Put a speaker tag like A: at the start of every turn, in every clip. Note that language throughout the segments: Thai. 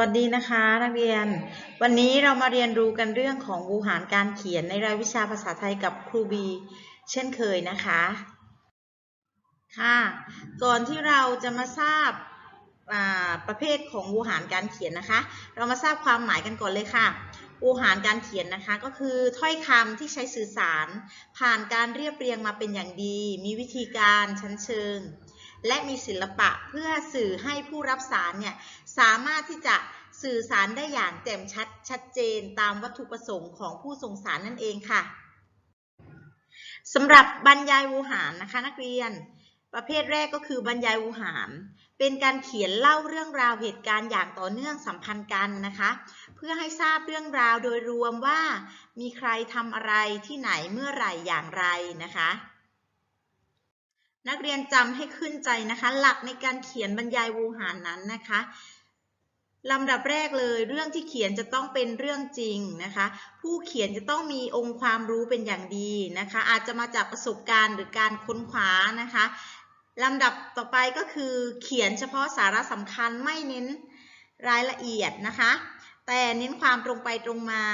A: วัสดีนะคะนักเรียน วันนี้เรามาเรียนรู้กันเรื่องของวูหารการเขียนในรายวิชาภาษาไทยกับครูบี เช่นเคยนะคะ ค่ะ ก่อนที่เราจะมาทราบประเภทของวูหารการเขียนนะคะ เรามาทราบความหมายกันก่อนเลยค่ะวูหารการเขียนนะคะก็คือถ้อยคำที่ใช้สื่อสาร ผ่านการเรียบเรียงมาเป็นอย่างดี มีวิธีการชั้นเชิง และมีศิลปะเพื่อสื่อให้ผู้รับสารเนี่ยสามารถที่จะสื่อสารได้อย่างแจ่มชัดชัดเจนตามวัตถุประสงค์ของผู้ส่งสารนั่นเองค่ะสำหรับบรรยายวูหารนะคะนักเรียน ประเภทแรกก็คือบรรยายวูหาร เป็นการเขียนเล่าเรื่องราวเหตุการณ์อย่างต่อเนื่องสัมพันธ์กันนะคะ เพื่อให้ทราบเรื่องราวโดยรวมว่า มีใครทำอะไรที่ไหนเมื่อไหร่อย่างไรนะคะ นักเรียนจำให้ขึ้นใจนะคะ หลักในการเขียนบรรยายวูหารนั้นนะคะลำดับแรกเลยเรื่องที่เขียนจะต้องเป็นเรื่องจริงนะคะ ผู้เขียนจะต้องมีองค์ความรู้เป็นอย่างดีนะคะ อาจจะมาจากประสบการณ์หรือการค้นคว้านะคะลำดับต่อไปก็คือเขียนเฉพาะสาระสำคัญไม่เน้นรายละเอียดนะคะ แต่เน้นความตรงไปตรงมา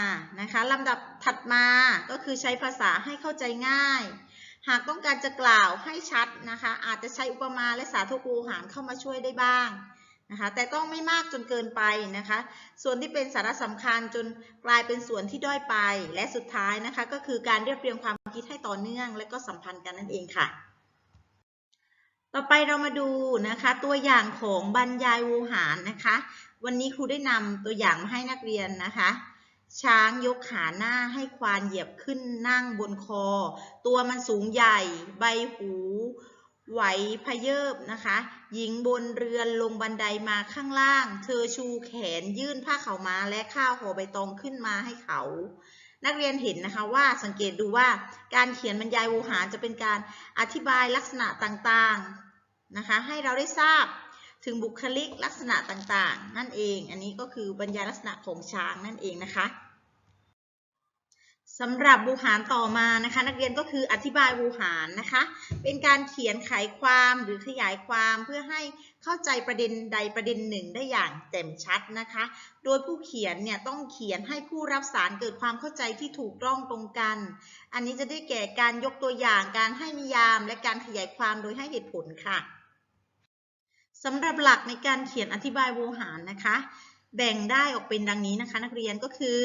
A: นะคะลำดับถัดมาก็คือใช้ภาษาให้เข้าใจง่าย หากต้องการจะกล่าวให้ชัดนะคะ อาจจะใช้อุปมาและสาธกูหารเข้ามาช่วยได้บ้างนะคะ แต่ต้องไม่มากจนเกินไปนะคะ ส่วนที่เป็นสาระสำคัญจนกลายเป็นส่วนที่ด้อยไป และสุดท้ายนะคะ ก็คือการเรียบเรียงความคิดให้ต่อเนื่อง และก็สัมพันธ์กันนั่นเองค่ะ ต่อไปเรามาดูนะคะตัวอย่างของบรรยายวูหารนะคะ วันนี้ครูได้นำตัวอย่างมาให้นักเรียนนะคะ ช้างยกขาหน้าให้ควานเหยียบขึ้นนั่งบนคอ ตัวมันสูงใหญ่ ใบหูไหวพเยิบนะคะ หญิงบนเรือนลงบันไดมาข้างล่าง เธอชูแขนยื่นผ้าเขามาและข้าวห่อใบตองขึ้นมาให้เขา นักเรียนเห็นนะคะว่าสังเกตดูว่าการเขียนบรรยายวูหารจะเป็นการอธิบายลักษณะต่างๆนะคะ ให้เราได้ทราบถึงบุคลิกลักษณะต่างๆ นั่นเอง อันนี้ก็คือบรรยายลักษณะของช้างนั่นเองนะคะ สำหรับบูหารต่อมานะคะ นักเรียนก็คืออธิบายบูหารนะคะ เป็นการเขียนไขความหรือขยายความเพื่อให้เข้าใจประเด็นใดประเด็นหนึ่งได้อย่างแจ่มชัดนะคะ โดยผู้เขียนเนี่ยต้องเขียนให้ผู้รับสารเกิดความเข้าใจที่ถูกต้องตรงกัน อันนี้จะได้แก่การยกตัวอย่างการให้นิยาม และการขยายความโดยให้เหตุผลค่ะสำหรับหลักในการเขียนอธิบายโวหารนะคะ แบ่งได้ออกเป็นดังนี้นะคะ นักเรียนก็คือ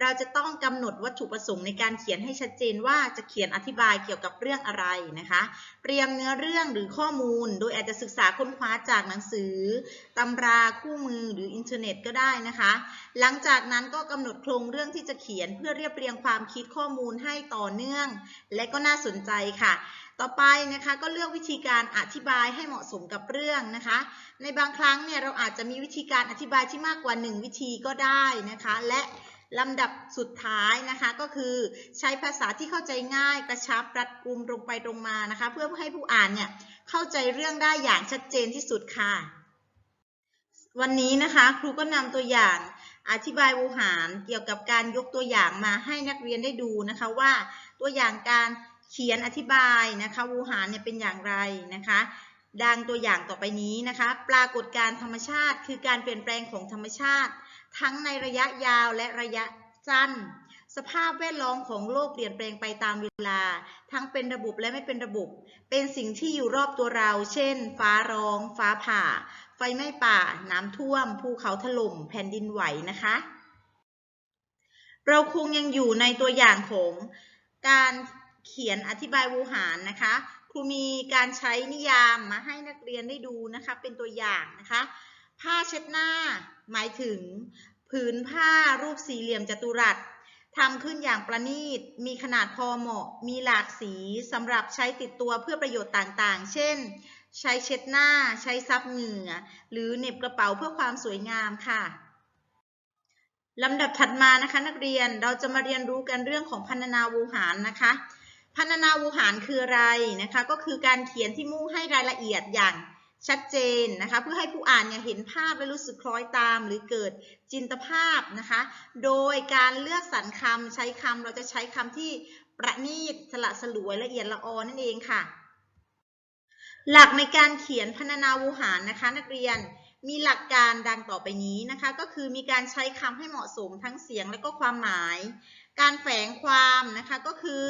A: เราจะต้องกำหนดวัตถุประสงค์ในการเขียนให้ชัดเจนว่าจะเขียนอธิบายเกี่ยวกับเรื่องอะไรนะคะ เตรียมเนื้อเรื่องหรือข้อมูล โดยอาจจะศึกษาค้นคว้าจากหนังสือตำราคู่มือหรืออินเทอร์เน็ตก็ได้นะคะ หลังจากนั้นก็กำหนดโครงเรื่องที่จะเขียนเพื่อเรียบเรียงความคิดข้อมูลให้ต่อเนื่อง และก็น่าสนใจค่ะ ต่อไปนะคะก็เลือกวิธีการอธิบายให้เหมาะสมกับเรื่องนะคะ ในบางครั้งเนี่ยเราอาจจะมีวิธีการอธิบายที่มากกว่า 1 วิธีก็ได้นะคะ และลำดับสุดท้ายนะคะก็คือใช้ภาษาที่เข้าใจง่ายกระชับรัดกุมตรงไปตรงมานะคะ เพื่อให้ผู้อ่านเนี่ยเข้าใจเรื่องได้อย่างชัดเจนที่สุดค่ะ วันนี้นะคะครูก็นำตัวอย่างอธิบายวูหารเกี่ยวกับการยกตัวอย่างมาให้นักเรียนได้ดูนะคะว่าตัวอย่างการ เขียนอธิบายนะคะวูหารเนี่ยเป็นอย่างไรนะคะ ดังตัวอย่างต่อไปนี้นะคะ ปรากฏการธรรมชาติ คือการเปลี่ยนแปลงของธรรมชาติ ทั้งในระยะยาวและระยะสั้น สภาพแวดล้อมของโลกเปลี่ยนแปลงไปตามเวลา ทั้งเป็นระบบและไม่เป็นระบบ เป็นสิ่งที่อยู่รอบตัวเรา เช่น ฟ้าร้อง ฟ้าผ่า ไฟไหม้ป่า น้ำท่วม ภูเขาถล่ม แผ่นดินไหวนะคะ เราคงยังอยู่ในตัวอย่างของการ เขียนอธิบายวูหารนะคะ ครูมีการใช้นิยามมาให้นักเรียนได้ดูนะคะ เป็นตัวอย่างนะคะ ผ้าเช็ดหน้า หมายถึง ผืนผ้ารูปสี่เหลี่ยมจัตุรัสทำขึ้นอย่างประณีต มีขนาดพอเหมาะ มีหลากสีสำหรับใช้ติดตัวเพื่อประโยชน์ต่างๆ เช่น ใช้เช็ดหน้า ใช้ซับเหงื่อ หรือเน็บกระเป๋าเพื่อความสวยงามค่ะลำดับถัดมานะคะนักเรียนเราจะมาเรียนรู้กันเรื่องของพันนาวูหารนะคะ พันนาวูหารคืออะไรนะคะ ก็คือการเขียนที่มุ่งให้รายละเอียดอย่างชัดเจนนะคะเพื่อให้ผู้อ่านเนี่ยเห็นภาพและรู้สึกคล้อยตาม หรือเกิดจินตภาพนะคะ โดยการเลือกสรรคำใช้คำเราจะใช้คำที่ประณีตสละสลวยละเอียดละออนั่นเองค่ะ หลักในการเขียนพันนาวูหารนะคะ นักเรียน มีหลักการดังต่อไปนี้นะคะ ก็คือมีการใช้คำให้เหมาะสมทั้งเสียงและก็ความหมาย การแฝงความนะคะก็คือ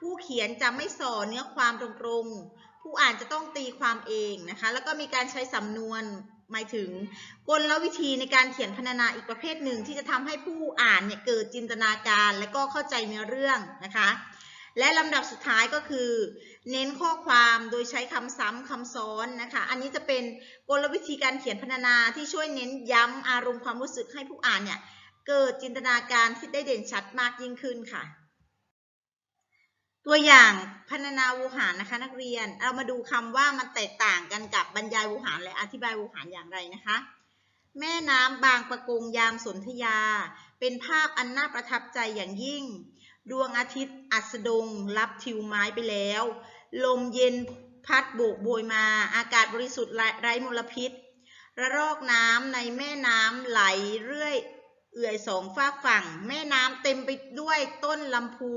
A: ผู้เขียนจะไม่ส่อเนื้อความตรงๆ ผู้อ่านจะต้องตีความเองนะคะ แล้วก็มีการใช้สำนวนหมายถึงกลวิธีในการเขียนพรรณนาอีกประเภทหนึ่ง ที่จะทำให้ผู้อ่านเนี่ยเกิดจินตนาการ และก็เข้าใจเนื้อเรื่องนะคะ และลำดับสุดท้ายก็คือ เน้นข้อความโดยใช้คำซ้ำคำซ้อนนะคะ อันนี้จะเป็นกลวิธีการเขียนพรรณนาที่ช่วยเน้นย้ำอารมณ์ความรู้สึกให้ผู้อ่านเนี่ยเกิดจินตนาการที่ได้เด่นชัดมากยิ่งขึ้นค่ะ ตัวอย่างพรรณนาวูหารนะคะนักเรียน เรามาดูคำว่ามันแตกต่างกันกับบรรยายวูหารและอธิบายวูหารอย่างไรนะคะ แม่น้ำบางประกงยามสนธยา เป็นภาพอันน่าประทับใจอย่างยิ่ง ดวงอาทิตย์อัสดงรับทิวไม้ไปแล้ว ลมเย็นพัดโบกโบยมา อากาศบริสุทธิ์ไร้มลพิษ ระลอกน้ำในแม่น้ำไหลเรื่อยเอื่อยสองฝากฝั่ง แม่น้ำเต็มไปด้วยต้นลำพู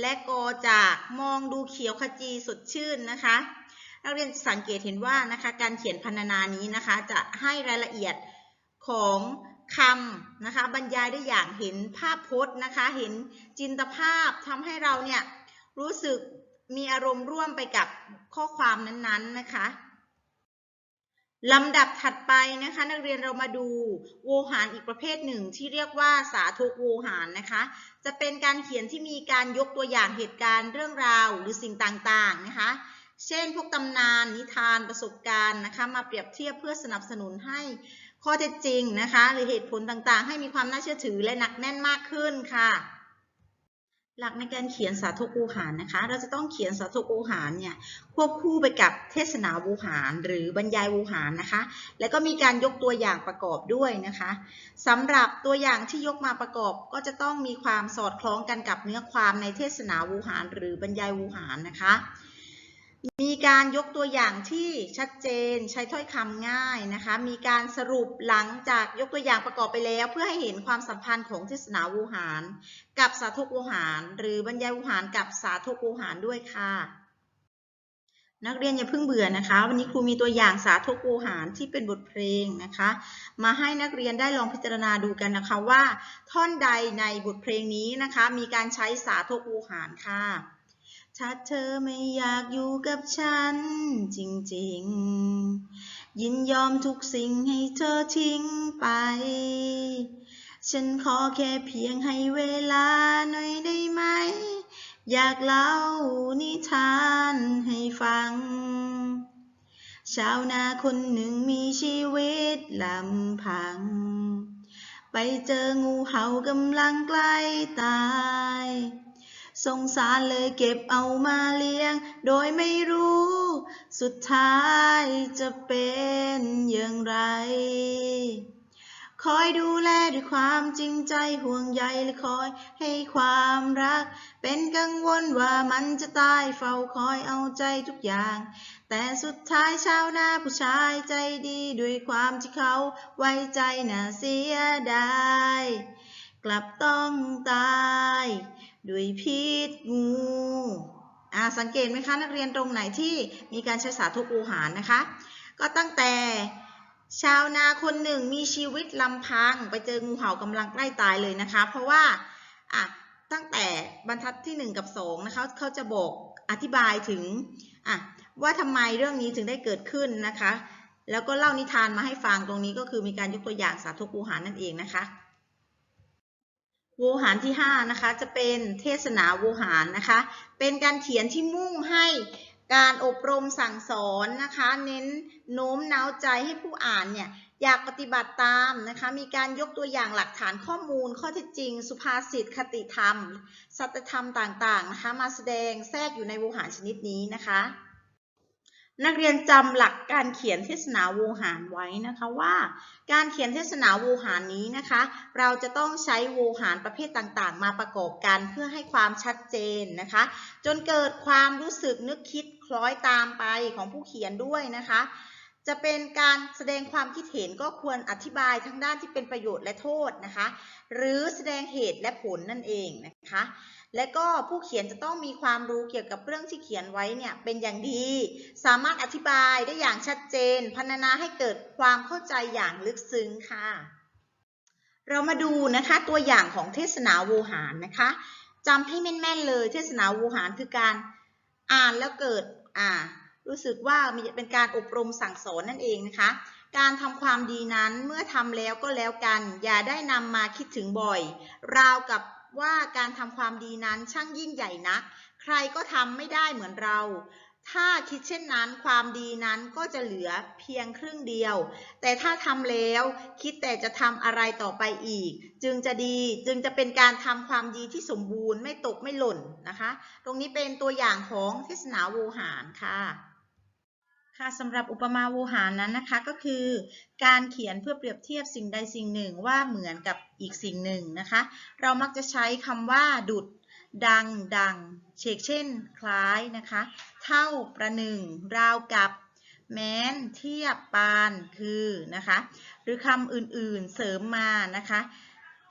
A: และกอจากมองดูเขียวขจีสดชื่นนะคะนักเรียนสังเกตเห็นว่านะคะการเขียนพรรณนานี้นะคะจะให้รายละเอียดของคำนะคะบรรยายได้อย่างเห็นภาพพจน์นะคะ เห็นจินตภาพทำให้เราเนี่ยรู้สึก มีอารมณ์ร่วมไปกับข้อความนั้นๆนะคะลำดับถัดไปนะคะ นักเรียนเรามาดูโวหารอีกประเภทหนึ่ง ที่เรียกว่าสาธกโวหารนะคะ จะเป็นการเขียนที่มีการยกตัวอย่างเหตุการณ์เรื่องราวหรือสิ่งต่างๆนะคะ เช่น พวกตำนานนิทานประสบการณ์นะคะ มาเปรียบเทียบเพื่อสนับสนุนให้ข้อเท็จจริงนะคะ หรือเหตุผลต่างๆ ให้มีความน่าเชื่อถือและหนักแน่นมากขึ้นค่ะ หลักในการเขียนสาธกูหารนะคะ เราจะต้องเขียนสาธกูหารเนี่ยควบคู่ไปกับเทศนาวูหารหรือบรรยายวูหารนะคะ แล้วก็มีการยกตัวอย่างประกอบด้วยนะคะสำหรับตัวอย่างที่ยกมาประกอบก็จะต้องมีความสอดคล้องกันกับเนื้อความในเทศนาวูหารหรือบรรยายวูหารนะคะ มีการยกตัวอย่างที่ชัดเจนใช้ถ้อยคำง่ายนะคะ มีการสรุปหลังจากยกตัวอย่างประกอบไปแล้ว เพื่อให้เห็นความสัมพันธ์ของเทศนาวูหาร กับสาธกวูหาร หรือบรรยายวูหารกับสาธกวูหารด้วยค่ะ นักเรียนอย่าเพิ่งเบื่อนะคะ วันนี้ครูมีตัวอย่างสาธกวูหารที่เป็นบทเพลงนะคะ มาให้นักเรียนได้ลองพิจารณาดูกันนะคะว่า ท่อนใดในบทเพลงนี้นะคะ มีการใช้สาธกวูหารค่ะ ถ้าเธอไม่อยากอยู่กับฉัน จริงๆ ยินยอมทุกสิ่งให้เธอทิ้งไป ฉันขอแค่เพียงให้เวลาหน่อยได้ไหม อยากเล่านิทานให้ฟัง ชาวนาคนหนึ่งมีชีวิตลำพัง ไปเจองูเห่ากำลังใกล้ตาย สงสารเลยเก็บเอามาเลี้ยง โดยไม่รู้ สุดท้ายจะเป็นอย่างไร คอยดูแลด้วยความจริงใจห่วงใยและคอยให้ความรัก เป็นกังวลว่ามันจะตายเฝ้าคอยเอาใจทุกอย่าง แต่สุดท้ายชาวนาผู้ชายใจดีด้วยความที่เขาไว้ใจน่าเสียดาย กลับต้องตาย ด้วยพิษงูอ่าสังเกตไหมคะนักเรียนตรงไหนที่มีการใช้สาธกโอหารนะคะ ก็ตั้งแต่ชาวนาคนหนึ่งมีชีวิตลำพัง ไปเจองูเห่ากำลังใกล้ตายเลยนะคะ เพราะว่าอะตั้งแต่บรรทัดที่ 1 กับ2นะคะเขาจะบอกอธิบายถึงอะว่าทำไมเรื่องนี้ถึงได้เกิดขึ้นนะคะ แล้วก็เล่านิทานมาให้ฟังตรงนี้ก็คือมีการยกตัวอย่างสาธกโอหารนั่นเองนะคะ โวหารที่ 5 นะคะ จะเป็นเทศนาโวหารนะคะ เป็นการเขียนที่มุ่งให้การอบรมสั่งสอนนะคะ เน้นโน้มน้าวใจให้ผู้อ่านเนี่ยอยากปฏิบัติตามนะคะ มีการยกตัวอย่างหลักฐานข้อมูล ข้อเท็จจริง สุภาษิตคติธรรม สัจธรรมต่างๆนะคะ มาแสดงแทรกอยู่ในโวหารชนิดนี้นะคะ นักเรียนจำหลักการเขียนเทศนาโวหารไว้นะคะว่า การเขียนเทศนาโวหารนี้นะคะ เราจะต้องใช้โวหารประเภทต่างๆ มาประกอบกันเพื่อให้ความชัดเจนนะคะ จนเกิดความรู้สึกนึกคิดคล้อยตามไปของผู้เขียนด้วยนะคะ จะเป็นการแสดงความคิดเห็นก็ควรอธิบายทั้งด้านที่เป็นประโยชน์และโทษนะคะ หรือแสดงเหตุและผลนั่นเองนะคะ และก็ผู้เขียนจะต้องมีความรู้เกี่ยวกับเรื่องที่เขียนไว้เนี่ยเป็นอย่างดี สามารถอธิบายได้อย่างชัดเจนพรรณนาให้เกิดความเข้าใจอย่างลึกซึ้งค่ะ เรามาดูนะคะตัวอย่างของเทศนาโวหารนะคะจำให้แม่นๆเลยเทศนาโวหารคือการอ่านแล้วเกิดอ่ารู้สึกว่ามีเป็นการอบรมสั่งสอนนั่นเองนะคะ การทำความดีนั้นเมื่อทำแล้วก็แล้วกัน อย่าได้นำมาคิดถึงบ่อย ราวกับ ว่าการทำความดีนั้นช่างยิ่งใหญ่นัก ใครก็ทำไม่ได้เหมือนเรา ถ้าคิดเช่นนั้นความดีนั้นก็จะเหลือเพียงครึ่งเดียว แต่ถ้าทำแล้วคิดแต่จะทำอะไรต่อไปอีก จึงจะดีจึงจะเป็นการทำความดีที่สมบูรณ์ไม่ตกไม่หล่นนะคะ ตรงนี้เป็นตัวอย่างของเทศนาโวหารค่ะ ค่ะสำหรับอุปมาโวหารนั้นนะคะก็คือ การเขียนเพื่อเปรียบเทียบสิ่งใดสิ่งหนึ่งว่าเหมือนกับอีกสิ่งหนึ่งนะคะ เรามักจะใช้คำว่า ดุด ดัง ดังเชกเช่น คล้ายนะคะ เท่าประหนึ่ง ราวกับ แม้น เทียบปานคือนะคะ หรือคำอื่นๆเสริมมานะคะ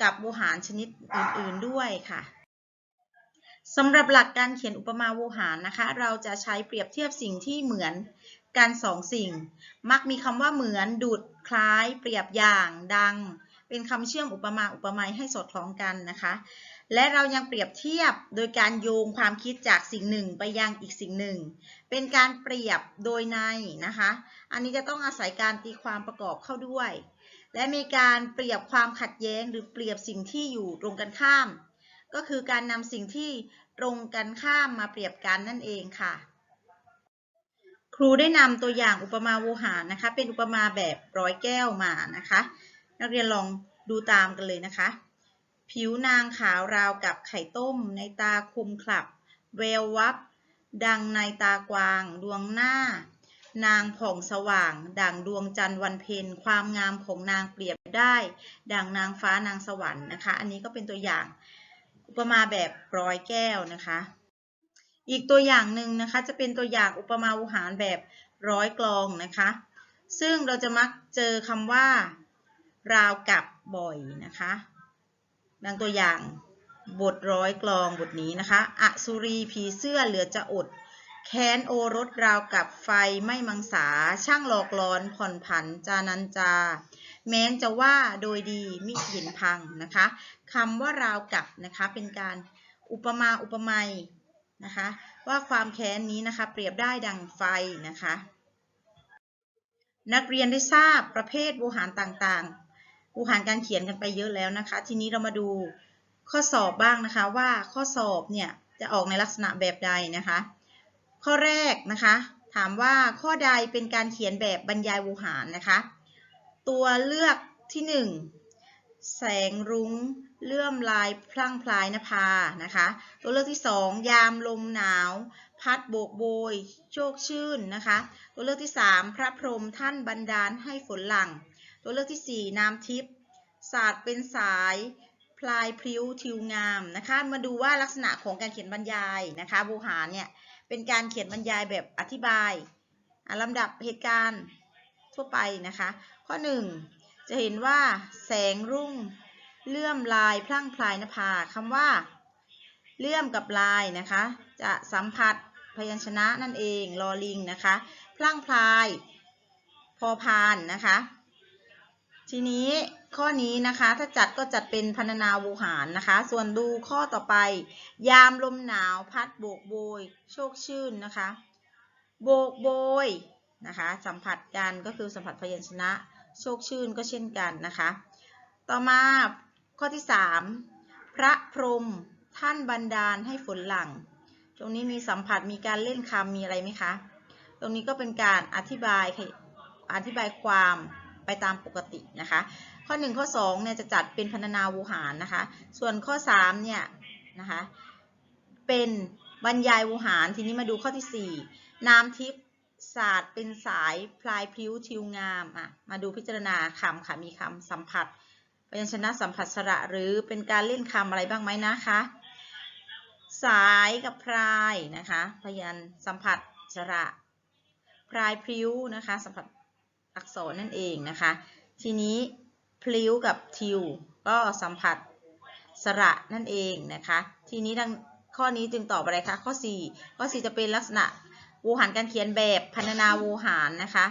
A: กับโวหารชนิดอื่นๆด้วยค่ะสำหรับหลักการเขียนอุปมาโวหารนะคะ เราจะใช้เปรียบเทียบสิ่งที่เหมือน กันสองสิ่ง มักมีคำว่าเหมือนดุดคล้าย เปรียบอย่างดัง เป็นคำเชื่อมอุปมาอุปไมยให้สอดคล้องกันนะคะ และเรายังเปรียบเทียบโดยการโยงความคิดจากสิ่งหนึ่งไปยังอีกสิ่งหนึ่ง เป็นการเปรียบโดยในนะคะ อันนี้จะต้องอาศัยการตีความประกอบเข้าด้วย และมีการเปรียบความขัดแย้งหรือเปรียบสิ่งที่อยู่ตรงกันข้าม ก็คือการนำสิ่งที่ตรงกันข้ามมาเปรียบกันนั่นเองค่ะ ครูได้นำตัวอย่างอุปมาโวหารนะคะ เป็นอุปมาแบบร้อยแก้วมานะคะ นักเรียนลองดูตามกันเลยนะคะ ผิวนางขาวราวกับไข่ต้ม ในตาคุมขลับแวววับ ดังในตากวาง ดวงหน้า นางผ่องสว่าง ดังดวงจันทร์วันเพ็ญความงามของนางเปรียบได้ ดังนางฟ้านางสวรรค์นะคะ อันนี้ก็เป็นตัวอย่างอุปมาแบบร้อยแก้วนะคะ อีกตัวอย่างหนึ่งนะคะจะเป็นตัวอย่างอุปมาอุหารแบบร้อยกลองนะคะ ซึ่งเราจะมักเจอคำว่า ราวกับบ่อยนะคะดังตัวอย่างบทร้อยกลองบทนี้นะคะอสุรีผีเสื้อเหลือจะอด แค้นโอรสราวกับไฟไม่มังสา ช่างหลอกลอนผ่อนผันจานันจา แม้นจะว่าโดยดีมิเห็นพังนะคะคำว่าราวกับนะคะเป็นการอุปมาอุปไมย นะคะ ว่าความแค้นนี้นะคะ เปรียบได้ดังไฟนะคะ นักเรียนได้ทราบประเภทโวหารต่างๆโวหารการเขียนกันไปเยอะแล้วนะคะ ทีนี้เรามาดูข้อสอบบ้างนะคะว่าข้อสอบเนี่ยจะออกในลักษณะแบบใดนะคะ ข้อแรกนะคะ ถามว่าข้อใดเป็นการเขียนแบบบรรยายโวหารนะคะ ตัวเลือกที่1 แสงรุ้ง เลื่อมลายพลั่งพลายนภานะคะ ตัวเลือกที่ 2 ยามลมหนาว พัดโบกโบย โชคชื่นนะคะ ตัวเลือกที่ 3 พระพรหมท่านบันดาลให้ฝนหลั่ง ตัวเลือกที่ 4 น้ำทิพย์ศาสตร์เป็นสายพลายพริ้วทิวงามนะคะ มาดูว่าลักษณะของการเขียนบรรยายนะคะโวหารเนี่ยเป็นการเขียนบรรยายแบบอธิบายลำดับเหตุการณ์ทั่วไปนะคะ ข้อ 1 จะเห็นว่าแสงรุ่งเลื่อมลายพลั่งพลายนภาคำว่า เลื่อมกับลายนะคะ จะสัมผัสพยัญชนะนั่นเองลอลิงนะคะ พลั่งพลาย พอพานนะคะ ทีนี้ข้อนี้นะคะถ้าจัดก็จัดเป็นพันนาวูหารนะคะ ส่วนดูข้อต่อไป ยามลมหนาวพัดโบกโบย โชคชื่นนะคะ โบกโบยนะคะ สัมผัสกันก็คือสัมผัสพยัญชนะ โชคชื่นก็เช่นกันนะคะ ต่อมาข้อที่ 3 พระพรหมท่านบันดาลให้ฝนหลั่ง ตรงนี้มีสัมผัสมีการเล่นคำมีอะไรไหมคะ ตรงนี้ก็เป็นการอธิบายอธิบายความไปตามปกตินะคะ ข้อ 1 ข้อ2เนี่ยจะจัดเป็นพรรณนาวูหารนะคะ ส่วนข้อ3เนี่ยนะคะเป็นบรรยายวูหารทีนี้มาดูข้อที่ 4น้ำทิพย์ ศาสตร์เป็นสายพลายพิ้วทิวงามอะมาดูพิจารณาคำค่ะมีคำสัมผัสพยัญชนะสัมผัสสระหรือเป็นการเล่นคำอะไรบ้างไหมนะคะ สายกับพลายนะคะพยัญสัมผัสสระพลายพิ้วนะคะสัมผัสอักษรนั่นเองนะคะ ทีนี้พลิ้วกับทิวก็สัมผัสสระนั่นเองนะคะ ทีนี้ดังข้อนี้จึงตอบอะไรคะข้อ 4 ข้อ 4 จะเป็นลักษณะ วหารการเขียนแบบพรรณนาโวหารนะคะ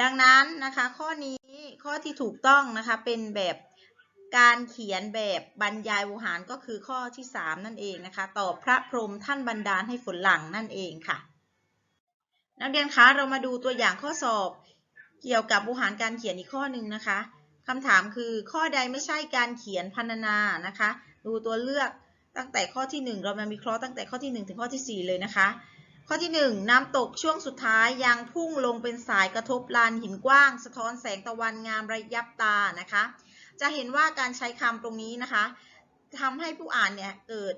A: ดังนั้นนะคะข้อนี้ข้อที่ถูกต้องนะคะเป็นแบบการเขียนแบบบรรยายโวหารก็คือข้อที่ 3 นั่นเองนะคะตอบพระพรหมท่านบันดาลให้ฝนหลังนั่นเองค่ะ นักเรียนคะเรามาดูตัวอย่างข้อสอบเกี่ยวกับโวหารการเขียนอีกข้อหนึ่งนะคะคำถามคือข้อใดไม่ใช่การเขียนพรรณนานะคะ ดูตัวเลือกตั้งแต่ข้อที่ 1 เรามาวิเคราะห์ตั้งแต่ข้อที่ 1 ถึงข้อที่ 4 เลยนะคะ ข้อที่ 1 น้ำตกช่วงสุดท้ายยังพุ่งลงเป็นสายกระทบลานหินกว้าง สะท้อนแสงตะวันงามระยับตานะคะ จะเห็นว่าการใช้คำตรงนี้นะคะทำให้ผู้อ่านเนี่ยเกิด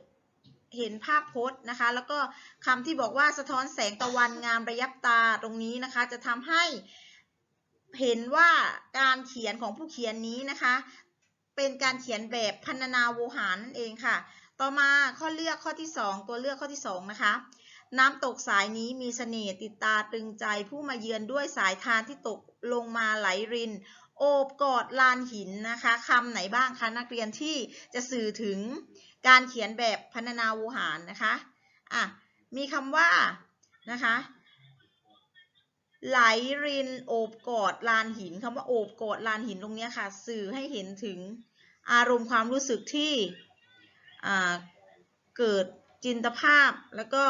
A: เห็นภาพพจน์นะคะ แล้วก็คำที่บอกว่าสะท้อนแสงตะวันงามระยับตาตรงนี้นะคะ จะทำให้เห็นว่าการเขียนของผู้เขียนนี้นะคะ เป็นการเขียนแบบพรรณนาโวหารนั่นเองค่ะ ต่อมาข้อเลือกข้อที่ 2 ตัวเลือกข้อที่ 2 นะคะ น้ำตกสายนี้มีเสน่ห์ติดตาตรึงใจผู้มาเยือนด้วยสายทานที่ตกลงมาไหลริน โอบกอดลานหินนะคะคำไหนบ้างคะนักเรียนที่จะสื่อถึงการเขียนแบบพรรณนาโวหารนะคะอะมีคำว่านะคะไหลรินโอบกอดลานหินคำว่าโอบกอดลานหินตรงนี้ค่ะ สื่อให้เห็นถึงอารมณ์ความรู้สึกที่เกิดจินตภาพแล้วก็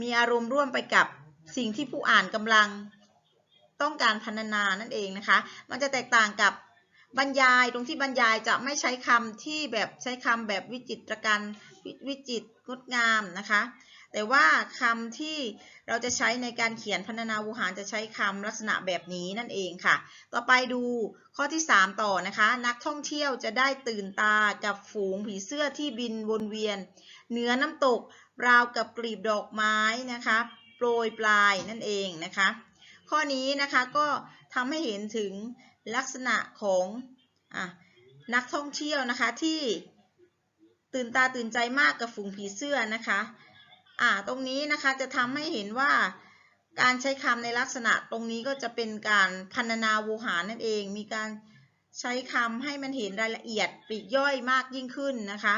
A: มีอารมณ์ร่วมไปกับสิ่งที่ผู้อ่านกำลังต้องการพรรณนานั่นเองนะคะ มันจะแตกต่างกับบรรยายตรงที่บรรยายจะไม่ใช้คำที่แบบใช้คำแบบวิจิตรการววิจิตรงดงามนะคะ แต่ว่าคำที่เราจะใช้ในการเขียนพรรณนาวูหารจะใช้คำลักษณะแบบนี้นั่นเองค่ะ ต่อไปดูข้อที่ 3 ต่อนะคะ นักท่องเที่ยวจะได้ตื่นตากับฝูงผีเสื้อที่บินวนเวียน เหนือน้ำตกราวกับกลีบดอกไม้นะคะโปรยปลายนั่นเองนะคะ ข้อนี้นะคะก็ทำให้เห็นถึงลักษณะของอนักท่องเที่ยวนะคะที่ตื่นตาตื่นใจมากกับฝูงผีเสื้อนะคะอ่าตรงนี้นะคะจะทำให้เห็นว่าการใช้คำในลักษณะตรงนี้ก็จะเป็นการพันนาโวหารนั่นเอง มีการใช้คำให้มันเห็นรายละเอียดปลีกย่อยมากยิ่งขึ้นนะคะ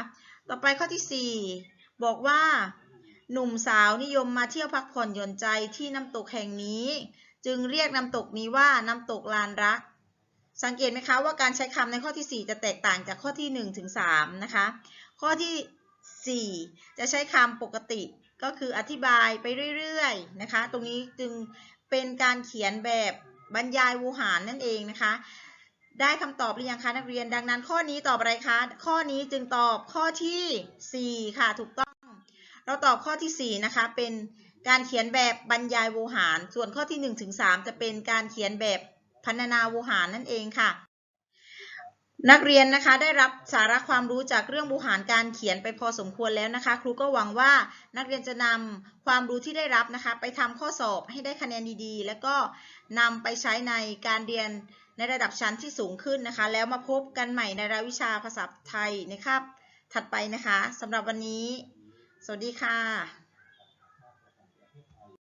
A: ต่อไปข้อที่ 4 บอกว่า หนุ่มสาวนิยมมาเที่ยวพักผ่อนหย่อนใจที่น้ำตกแห่งนี้ จึงเรียกน้ำตกนี้ว่าน้ำตกลานรัก สังเกตไหมคะว่าการใช้คำในข้อที่ 4 จะแตกต่างจากข้อที่1ถึง3นะคะ ข้อที่ 4 จะใช้คำปกติก็คืออธิบายไปเรื่อยๆนะคะ ตรงนี้จึงเป็นการเขียนแบบบรรยายวูหารนั่นเองนะคะ ได้คำตอบหรือยังคะนักเรียน ดังนั้นข้อนี้ตอบอะไรคะ ข้อนี้จึงตอบข้อที่ 4 ค่ะ ถูกต้อง เราตอบข้อที่ 4 นะคะ เป็นการเขียนแบบบรรยายโวหาร ส่วนข้อที่1ถึง3จะเป็นการเขียนแบบพันนาโวหารนั่นเองค่ะ นักเรียนนะคะได้รับสาระความรู้จากเรื่องบูหารการเขียนไปพอสมควรแล้วนะคะ ครูก็หวังว่านักเรียนจะนำความรู้ที่ได้รับนะคะ ไปทำข้อสอบให้ได้คะแนนดีๆ แล้วก็นำไปใช้ในการเรียน ในระดับชั้นที่สูงขึ้นนะคะ แล้วมาพบกันใหม่ในรายวิชาภาษาไทยในคาบถัดไปนะคะสำหรับวันนี้ สวัสดีค่ะ